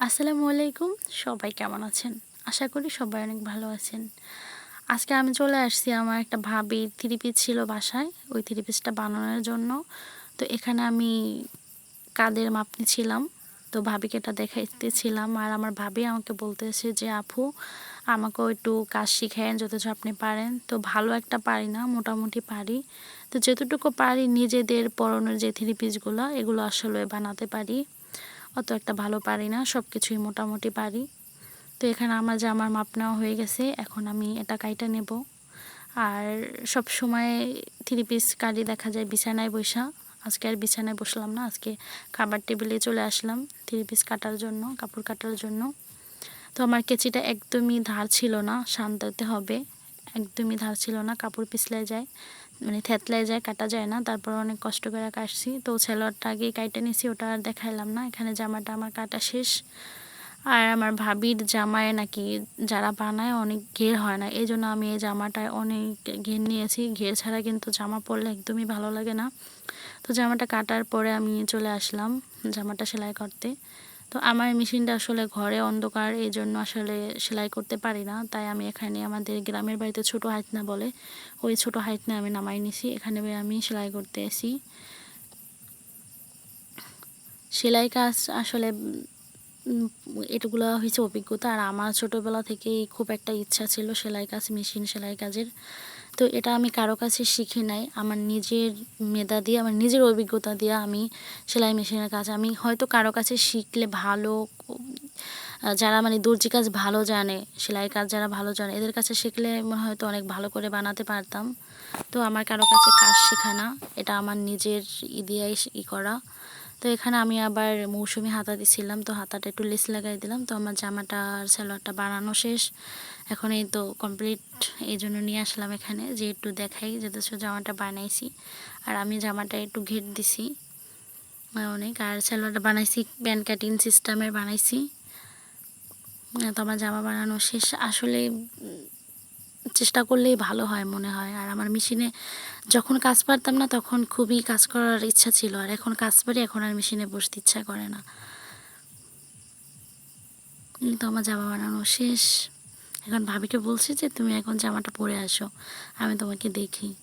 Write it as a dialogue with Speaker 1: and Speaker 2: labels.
Speaker 1: আসসালামু আলাইকুম। সবাই কেমন আছেন? আশা করি সবাই অনেক ভালো আছেন। আজকে আমি চলে আসছি আমার একটা ভাবি থ্রি পিস ছিল বাসায়। ওই থ্রি পিসটা বানানোর জন্য। তো এখানে আমি কাদের মাপ নিছিলাম তো ভাবিকে এটা দেখাইতেছিলাম। আর আমার ভাবি আমাকে বলতেছে যে, আপু, আমাকেও একটু কাজ শিখায়েন যতটুকু আপনি পারেন। তো ভালো একটা পারি না, মোটামুটি পারি। তো যতটুকু পারি নিজেদের পরনের যে থ্রি পিসগুলো এগুলো আসলে বানাতে পারি। অত একটা ভালো পারি না সব কিছুই মোটামুটি পারি। তো এখানে আমার জামার মাপ নেওয়া হয়ে গেছে, এখন আমি এটা কাইটা নেব। আর সব সময় থ্রি পিস কারি দেখা যায় বিছানায় বৈশা আজকে আর বিছানায় বসলাম না, আজকে খাবার টেবিলে চলে আসলাম থ্রি পিস কাটার জন্য, কাপড় কাটার জন্য। তো আমার কেচিটা একদমই ধার ছিল না শান্তাতে হবে। একদমই ধার ছিল না, কাপড় পিছলে যায় মানে থেতলায় যায়, কাটা যায় না, তারপর অনেক কষ্ট করে কাটছি। তো ছেলোয়ারটা আগে কাইটে নিছি ওটা আর দেখাইলাম না, এখানে জামাটা আমার কাটা শেষ। আর আমার ভাবির জামায় নাকি যারা বানায় অনেক ঘের হয় না, এই জন্য আমি এই জামাটায় অনেক ঘের নিয়েছি। ঘের ছাড়া কিন্তু জামা পরলে একদমই ভালো লাগে না। তো জামাটা কাটার পরে আমি চলে আসলাম জামাটা সেলাই করতে। তো আমার মেশিনটা আসলে ঘরে অন্ধকার, এই জন্য আসলে সেলাই করতে পারি না। তাই আমি এখানে আমাদের গ্রামের বাড়িতে ছোট হাইটনা বলে, ওই ছোট হাইটনা আমি নামাই নিছি। এখানে আমি সেলাই করতে এসি। সেলাই কাজ আসলে এটুগুলো হয়েছে অভিজ্ঞতা। আর আমার ছোটোবেলা থেকেই খুব একটা ইচ্ছা ছিল সেলাই কাজ, মেশিন সেলাই কাজের। তো এটা আমি কারও কাছে শিখি নাই। আমার নিজের মেধা দিয়ে, আমার নিজের অভিজ্ঞতা দিয়ে আমি সেলাই মেশিনের কাজ আমি হয়তো কারও কাছে শিখলে ভালো যারা মানে দর্জি কাজ ভালো জানে, সেলাই কাজ যারা ভালো জানে, এদের কাছে শিখলে হয়তো অনেক ভালো করে বানাতে পারতাম। তো আমার কারও কাছে কাজ শেখা না, এটা আমার নিজের ই দিয়েই ই করা। তো এখানে আমি আবার মৌসুমি হাতা দিছিলাম, তো হাতাটা একটু লেস লাগাই দিলাম, তো আমার জামাটা আর সালোয়ারটা বানানো শেষ। এখন এই তো কমপ্লিট এই জন্য নিয়ে আসলাম এখানে, যে একটু দেখাই, যে যাতে জামাটা বানাইছি। আর আমি জামাটা একটু ঘেট দিছি, অনেক। আর সালোয়ারটা বানাইছি, প্যান কাটিং সিস্টেমের বানাইছি। তো আমার জামা বানানো শেষ। আসলে চেষ্টা করলেই ভালো হয় মনে হয়। আর আমার মেশিনে যখন কাজ পারতাম না, তখন খুবই কাজ করার ইচ্ছা ছিল। আর এখন কাজ পারি, এখন আর মেশিনে বসতে ইচ্ছা করে না। তো আমার জামা বানানো শেষ। এখন ভাবিকে বলছি যে, তুমি এখন জামাটা পরে আসো। আমি তোমাকে দেখি।